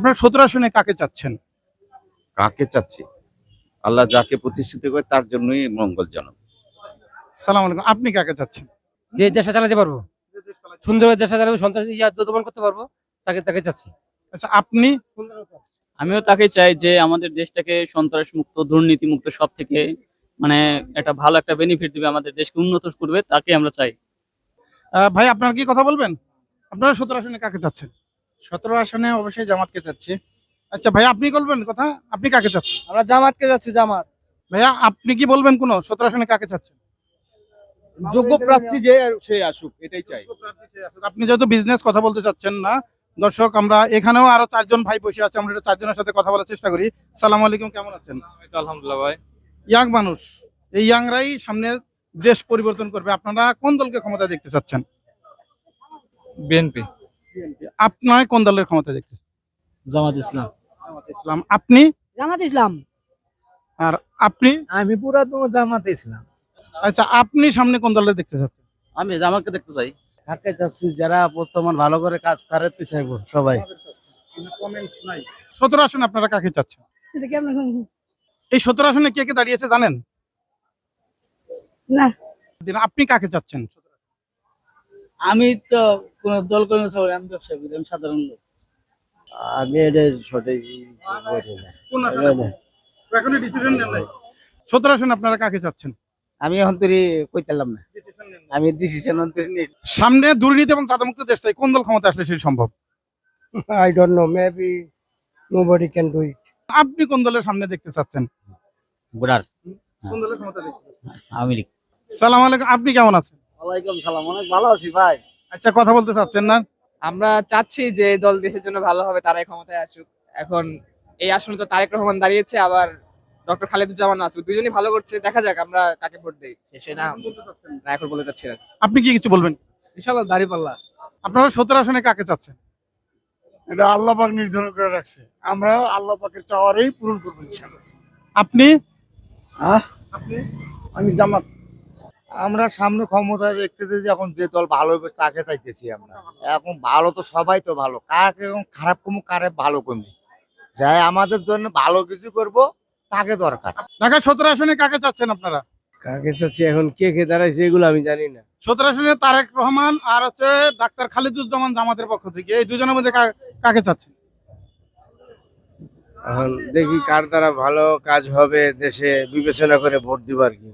আপনার সতেরো আসনে কাকে চাচ্ছেন? কাকে চাচ্ছি? আল্লাহ যাকে প্রতিষ্ঠিত করে তার জন্যই মঙ্গলজনক। সালাম আলাইকুম আপনি কাকে চাচ্ছেন? যে দেশটা চালাতে পারব। সুন্দর দেশটা চালাবো সন্ত্রাস ইয়া দমন করতে পারব তাকে তাকে চাচ্ছি। আচ্ছা আপনি? আমিও তাকে চাই যে আমাদের দেশটাকে সন্ত্রাস মুক্ত দুর্নীতি মুক্ত সব থেকে মানে একটা ভালো একটা বেনিফিট দিবে আমাদের দেশকে উন্নত করবে তাকে আমরা চাই। আহ, ভাই আপনার কি কথা বলবেন? আপনারা সতেরো আসনে কাকে চাচ্ছেন? সতেরো আসনে অবশ্যই জামাতকে চাচ্ছি। আচ্ছা ভাই আপনি বলবেন কথা? আপনি কাকে চাচ্ছেন? আমরা জামাতকে যাচ্ছি জামাত। ভাইয়া আপনি কি বলবেন কোনো? সতেরো আসনে কাকে চাচ্ছেন? যোগ্য প্রার্থী যে সে আসুক এটাই চাই। আপনি যেহেতু বিজনেস কথা বলতে চাচ্ছেন না দর্শক আমরা এখানেও আরও চারজন ভাই বসে আছে আমরা চারজনের সাথে কথা বলার চেষ্টা করি। সালাম আলাইকুম কেমন আছেন? আলহামদুলিল্লাহ ভাই। ইয়াং মানুষ এই ইয়াংরাই সামনে দেশ পরিবর্তন করবে। আপনারা কোন দলকে ক্ষমতা দেখতে চাচ্ছেন? বিএনপি। আপনার কোন দলের ক্ষমতা দেখতে? জামাত ইসলাম। জামাত ইসলাম। আপনি? জামাত ইসলাম। আর আপনি? আমি পুরা তো জামাত ইসলাম। আচ্ছা আপনি সামনে কোন দলের দেখতে চাচ্ছেন? আমি জামাকে দেখতে চাই। কাকে চাচ্ছি যারা বর্তমান ভালো করে কাজ তারাতে চাইব সবাই। সতেরো আসনে আপনারা কাকে চাচ্ছেন? এই সতেরো আসনে কে কে দাঁড়িয়েছে জানেন? না। আপনি কাকে চাচ্ছেন? আমি তো কোন দল কোনো আমি ব্যবসা করি আমি সাধারণ লোক। আমি এটা সঠিক বলি না। এখনও ডিসিশন নেন নাই? সতেরো আসনে আপনারা কাকে চাচ্ছেন? আমি এখন তুই কইতালাম না। আমি ডিসিশন সামনে দুর্নীতি এবং চাঁদামুক্ত দেশ চাই কোন দল ক্ষমতা আসলে সেটি সম্ভব? I don't know maybe nobody can do it আপনি কোন দলের সামনে দেখতে চাচ্ছেন? কোন দলের ক্ষমতা দেখতে আওয়ামী লীগ। সালাম আলাইকুম আপনি কেমন আছেন? ওয়ালাইকুম সালাম অনেক ভালো আছি ভাই। আচ্ছা কথা বলতে চাচ্ছেন না? আমরা চাচ্ছি যে দল দেশের জন্য ভালো হবে তারাই ক্ষমতায় আসুক। এখন এই আসনে তো তারেক রহমান দাঁড়িয়েছে আবার ডক্টর খালেদুজ্জামান আসুক দুজনই ভালো করছে দেখা যাক আমরা কাকে ভোট দেই। শেষে না না এখন বলতে চাচ্ছি না। আপনি কি কিছু বলবেন? ইনশাল্লাহ দাঁড়িপাল্লা আপনারা সতেরো আসনে কাকে চাচ্ছেন? এটা আল্লাহ পাক নির্ধারণ করে রাখছে। আমরা আল্লাহ পাকের চাওয়ারই পূরণ করব ইনশাল্লাহ আপনি? আমি জামাত। আমরা সামনে ক্ষমতা দেখতেছি যে এখন যে দল ভালো হবে তাকে চাইতেছি আমরা। এখন ভালো তো সবাই তো ভালো। কাকে এখন খারাপ কমু কারে ভালো কমু যাই আমাদের জন্য ভালো কিছু করব তাকে দরকার। ঢাকা সতেরো আসনে কাকে চাচ্ছেন আপনারা? কাকে চাচ্ছি এখন? কে কে দাঁড়াইছে এগুলো আমি জানি না। সতেরো আসনে তারেক রহমান আর হচ্ছে ডাক্তার খালিদুজ্জামান জামাতের পক্ষ থেকে। এই দুজনের মধ্যে কাকে চাচ্ছেন? এখন দেখি কার দ্বারা ভালো কাজ হবে দেশে বিবেচনা করে ভোট দিব আর কি।